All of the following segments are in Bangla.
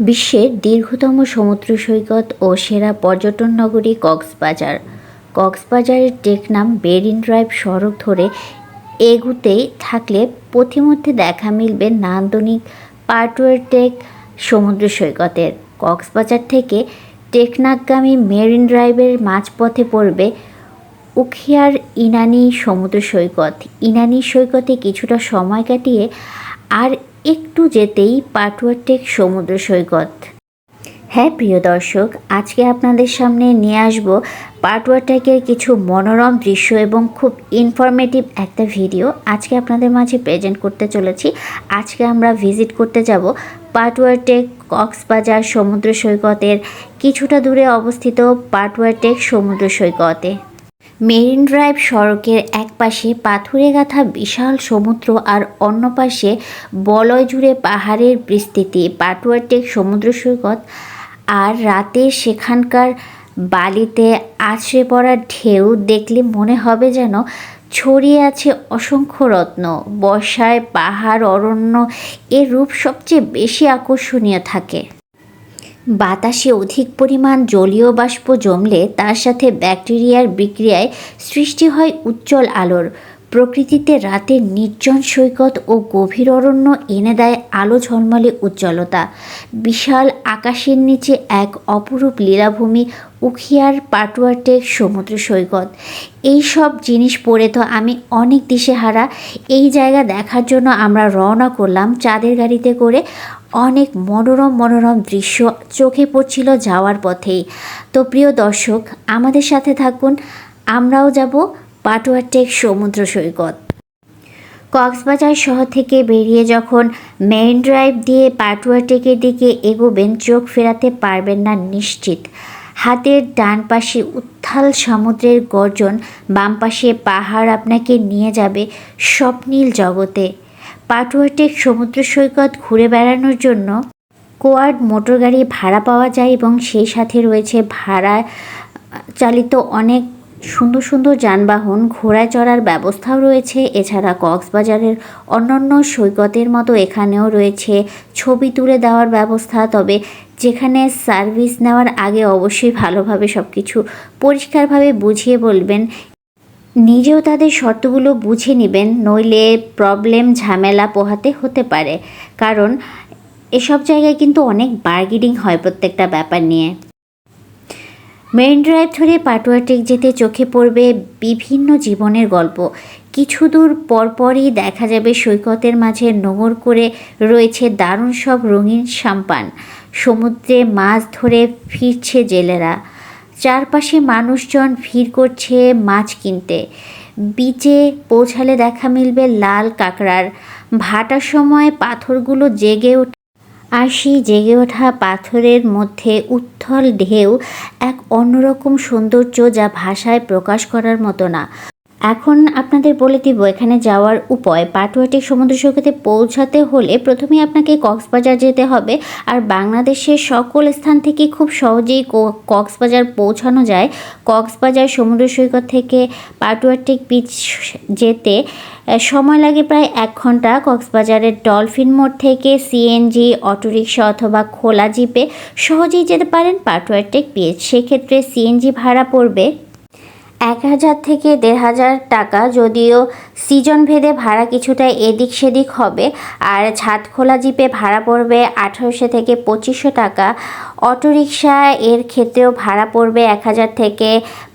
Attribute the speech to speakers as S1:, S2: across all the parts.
S1: বিশ্বের দীর্ঘতম সমুদ্র সৈকত ও সেরা পর্যটন নগরী কক্সবাজার। কক্সবাজারের টেকনাম বেরিন ড্রাইভ সড়ক ধরে এগুতেই থাকলে পথিমধ্যে দেখা মিলবে নান্দনিক পাটওয়ার টেক সমুদ্র সৈকতের। কক্সবাজার থেকে টেকনাকগামী মেরিন ড্রাইভের মাঝপথে পড়বে উখিয়ার ইনানি সমুদ্র সৈকত। ইনানি সৈকতে কিছুটা সময় কাটিয়ে আর একটু যেতেই পাটুয়াটেক সমুদ্র সৈকত। হ্যাঁ প্রিয় দর্শক, আজকে আপনাদের সামনে নিয়ে আসব পাটুয়াটেকের কিছু মনোরম দৃশ্য এবং খুব ইনফরমেটিভ একটা ভিডিও আজকে আপনাদের মাঝে প্রেজেন্ট করতে চলেছি। আজকে আমরা ভিজিট করতে যাব পাটুয়াটেক কক্সবাজার সমুদ্র সৈকতের, কিছুটা দূরে অবস্থিত পাটুয়াটেক সমুদ্র সৈকতে। মেরিন ড্রাইভ সড়কের এক পাশে পাথুরে গাঁথা বিশাল সমুদ্র আর অন্য পাশে বলয় জুড়ে পাহাড়ের বিস্তৃতি। পাটুয়াটেক সমুদ্র সৈকত আর রাতে সেখানকার বালিতে আছড়ে পড়া ঢেউ দেখলে মনে হবে যেন ছড়িয়ে আছে অসংখ্য রত্ন। বর্ষায় পাহাড় অরণ্য এর রূপ সবচেয়ে বেশি আকর্ষণীয় থাকে। বাতাসে অধিক পরিমাণ জলীয় বাষ্প জমলে তার সাথে ব্যাকটেরিয়ার বিক্রিয়ায় সৃষ্টি হয় উজ্জ্বল আলোর। প্রকৃতিতে রাতের নির্জন সৈকত ও গভীর অরণ্য এনে দেয় আলো ঝলমলে উজ্জ্বলতা। বিশাল আকাশের নিচে এক অপরূপ লীলাভূমি উখিয়ার পাটুয়াটেক সমুদ্র সৈকত। এই সব জিনিস পড়ে তো আমি অনেক দিশেহারা। এই জায়গা দেখার জন্য আমরা রওনা করলাম চাঁদের গাড়িতে করে। অনেক মনোরম মনোরম দৃশ্য চোখে পড়ছিল যাওয়ার পথেই। তো প্রিয় দর্শক, আমাদের সাথে থাকুন। আমরাও যাব পাটুয়াটেক সমুদ্র সৈকত। কক্সবাজার শহর থেকে বেরিয়ে যখন মেইন ড্রাইভ দিয়ে পাটুয়াটেকের দিকে এগোবেন, চোখ ফেরাতে পারবেন না নিশ্চিত। হাতের ডান পাশে উত্থাল সমুদ্রের গর্জন, বাম পাশে পাহাড় আপনাকে নিয়ে যাবে স্বপ্নীল জগতে। পাটুয়াটেক সমুদ্র সৈকত ঘুরে বেড়ানোর জন্য কোয়াড মোটর গাড়ি ভাড়া পাওয়া যায় এবং সেই সাথে রয়েছে ভাড়া চালিত অনেক সুন্দর সুন্দর যানবাহন, ঘোড়ায় চড়ার ব্যবস্থাও রয়েছে। এছাড়া কক্সবাজারের অন্যান্য সৈকতের মতো এখানেও রয়েছে ছবি তুলে দেওয়ার ব্যবস্থা। তবে যেখানে সার্ভিস নেওয়ার আগে অবশ্যই ভালোভাবে সব কিছু পরিষ্কারভাবে বুঝিয়ে বলবেন। নিজেও তাদের শর্তগুলো বুঝে নেবেন, নইলে প্রবলেম, ঝামেলা পোহাতে হতে পারে। কারণ এসব জায়গায় কিন্তু অনেক বার্গেনিং হয় প্রত্যেকটা ব্যাপার নিয়ে। মেরিন ড্রাইভ ধরে পাটুয়াটেক যেতে চোখে পড়বে বিভিন্ন জীবনের গল্প। কিছু দূর পরপরই দেখা যাবে সৈকতের মাঝে নোঙর করে রয়েছে দারুণ সব রঙিন সাম্পান। সমুদ্রে মাছ ধরে ফিরছে জেলেরা। চারপাশে মানুষজন ভিড় করছে মাছ কিনতে। বিচে পৌঁছালে দেখা মিলবে লাল কাঁকড়ার। ভাটার সময় পাথরগুলো জেগে ওঠে। আর সেই জেগে ওঠা পাথরের মধ্যে উত্থল ঢেউ এক অন্যরকম সৌন্দর্য যা ভাষায় প্রকাশ করার মতো না। এখন আপনাদের বলে দিব, এখানে যাওয়ার উপায়। পাটুয়াটি সমুদ্র সৈকতে পৌঁছাতে হলে প্রথমেই আপনাকে কক্সবাজার যেতে হবে। আর বাংলাদেশের সকল স্থান থেকে খুব সহজেই কক্সবাজার পৌঁছানো যায়। কক্সবাজার সমুদ্র সৈকত থেকে পাটুয়াটিক বিচ যেতে সময় লাগে প্রায় এক ঘণ্টা কক্সবাজারের ডলফিন মোড় থেকে সিএনজি, অটোরিকশা অথবা খোলা জিপে সহজেই যেতে পারেন পাটওয়ারটেক বিচ সেক্ষেত্রে সিএনজি ভাড়া পড়বে এক হাজার থেকে দেড় হাজার টাকা, যদিও সিজন ভেদে ভাড়া কিছুটা এদিক সেদিক হবে। আর ছাদ খোলা জিপে ভাড়া পড়বে আঠারোশো থেকে পঁচিশশো টাকা। অটোরিকশা এর ক্ষেত্রেও ভাড়া পড়বে এক হাজার থেকে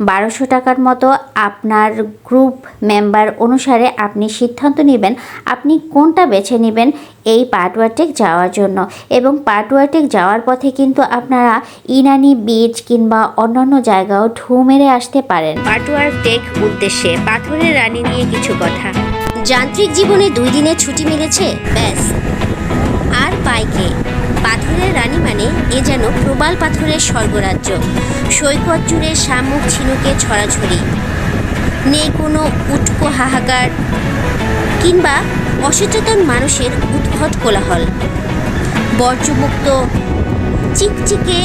S1: বারোশো টাকার মতো। আপনার গ্রুপ মেম্বার অনুসারে আপনি সিদ্ধান্ত নেবেন, আপনি কোনটা বেছে নেবেন এই পাটুয়াটেক যাওয়ার জন্য। এবং পাটুয়াটেক যাওয়ার পথে কিন্তু আপনারা ইনানি বিচ কিংবা অন্যান্য জায়গাও ঢু মেরে আসতে পারেন।
S2: পাটুয়ার টেক উদ্দেশ্যে পাথরের রানী নিয়ে কিছু কথা। যান্ত্রিক জীবনে দুই দিনের ছুটি মিলেছে, ব্যাস। আর পাইকে? পাথরের রানী মানে এ যেন প্রবাল পাথরের স্বর্গরাজ্য। সৈকত জুড়ে শামুক ঝিনুকে ছড়াছড়ি। নেই কোনো উটকো হাহাকার কিংবা অসচেতন মানুষের উদ্ভট কোলাহল। বর্জ্যমুক্ত, চিকচিকে,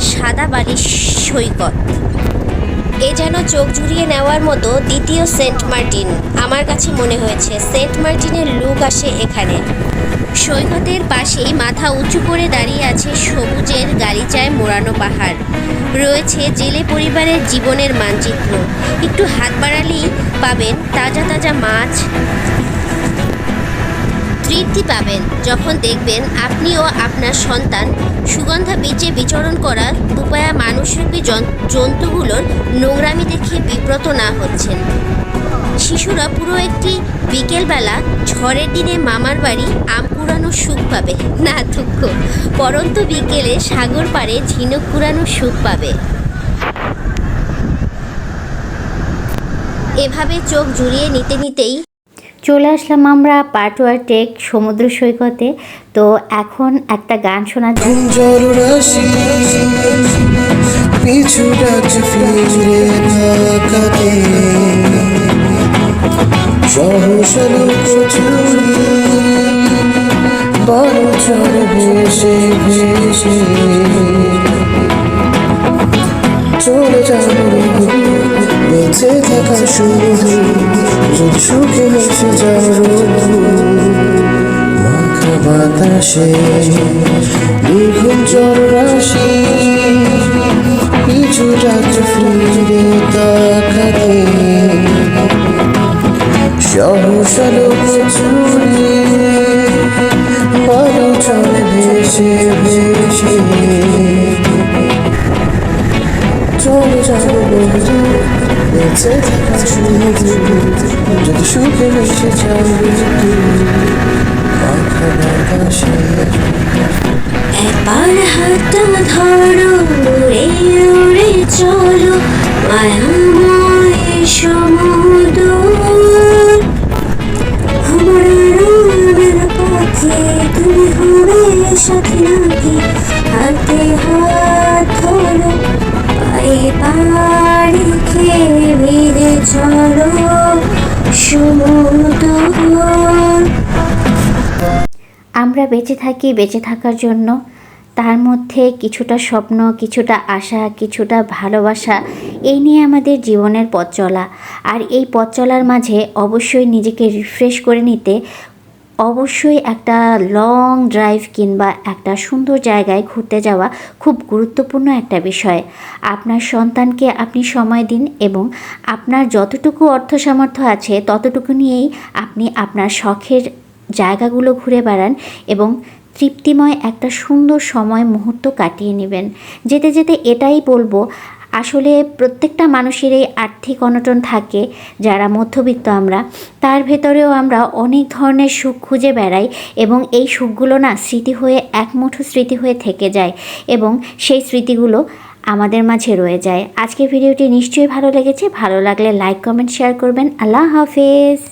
S2: সাদা বালির সৈকত। এ যেন চোখ জুড়িয়ে নেওয়ার মতো দ্বিতীয় সেন্ট মার্টিন। আমার কাছে মনে হয়েছে, সেন্ট মার্টিনের লুক আসে এখানে। সৈকতের পাশেই মাথা উঁচু করে দাঁড়িয়ে আছে সবুজের গালিচায় মোড়ানো পাহাড়। রয়েছে জেলে পরিবারের জীবনের মানচিত্র। একটু হাত বাড়ালেই পাবেন তাজা তাজা তৃপ্তি পাবেন। যখন দেখবেন আপনি ও আপনার সন্তান সুগন্ধা বীচে বিচরণ করা দুপায়া মানুষরূপী জন্তুগুলোর নোংরামি দেখে বিব্রত না হচ্ছেন। শিশুরা পুরো একটি বিকেলবেলা ঝড়ের দিনে মামার বাড়ি আম কুড়ানোর সুখ পাবে। না, দুঃখ। পরন্ত বিকেলে সাগর পাড়ে ঝিনুক কুড়ানোর সুখ পাবে। এভাবে চোখ জুড়িয়ে নিতে নিতেই
S1: চলে আসলাম আমরা পাটুয়ার টেক সমুদ্র সৈকতে। তো এখন একটা গান শোনা
S3: পিছু বেঁচে থাকা শুধু যদি সুখে মিশে যাব মাখা বাতাসে নির্ঘুম জলরাশি পিছু রাত্রে ফিরে তাকাতে সহসল চুরি বড় চলে ভেসে ভেসে
S2: একবার হাতটা ধরো, উড়ে চলো সমুদ্র পথে তুমি হবে সাথী নাকি? হাতে হাত ধরো, পায়ে ভিড়ে
S1: আমরা বেঁচে থাকি বেঁচে থাকার জন্য। তার মধ্যে কিছুটা স্বপ্ন, কিছুটা আশা, কিছুটা ভালোবাসা, এই নিয়ে আমাদের জীবনের পথ চলা। আর এই পথ চলার মাঝে অবশ্যই নিজেকে রিফ্রেশ করে নিতে অবশ্যই একটা লং ড্রাইভ কিংবা একটা সুন্দর জায়গায় ঘুরতে যাওয়া খুব গুরুত্বপূর্ণ একটা বিষয়। আপনার সন্তানকে আপনি সময় দিন এবং আপনার যতটুকু অর্থ সামর্থ্য আছে ততটুকু নিয়েই আপনি আপনার শখের জায়গাগুলো ঘুরে বেড়ান এবং তৃপ্তিময় একটা সুন্দর সময় মুহূর্ত কাটিয়ে নেবেন। যেতে যেতে এটাই বলব আসলে প্রত্যেকটা মানুষেরই আর্থিক অনটন থাকে, যারা মধ্যবিত্ত আমরা, তার ভেতরেও আমরা অনেক ধরনের সুখ খুঁজে বেড়াই এবং এই সুখগুলো না স্মৃতি হয়ে একমুঠো স্মৃতি হয়ে থেকে যায় এবং সেই স্মৃতিগুলো আমাদের মাঝে রয়ে যায়। আজকের ভিডিওটি নিশ্চয়ই ভালো লেগেছে। ভালো লাগলে লাইক কমেন্ট শেয়ার করবেন। আল্লাহ হাফেজ।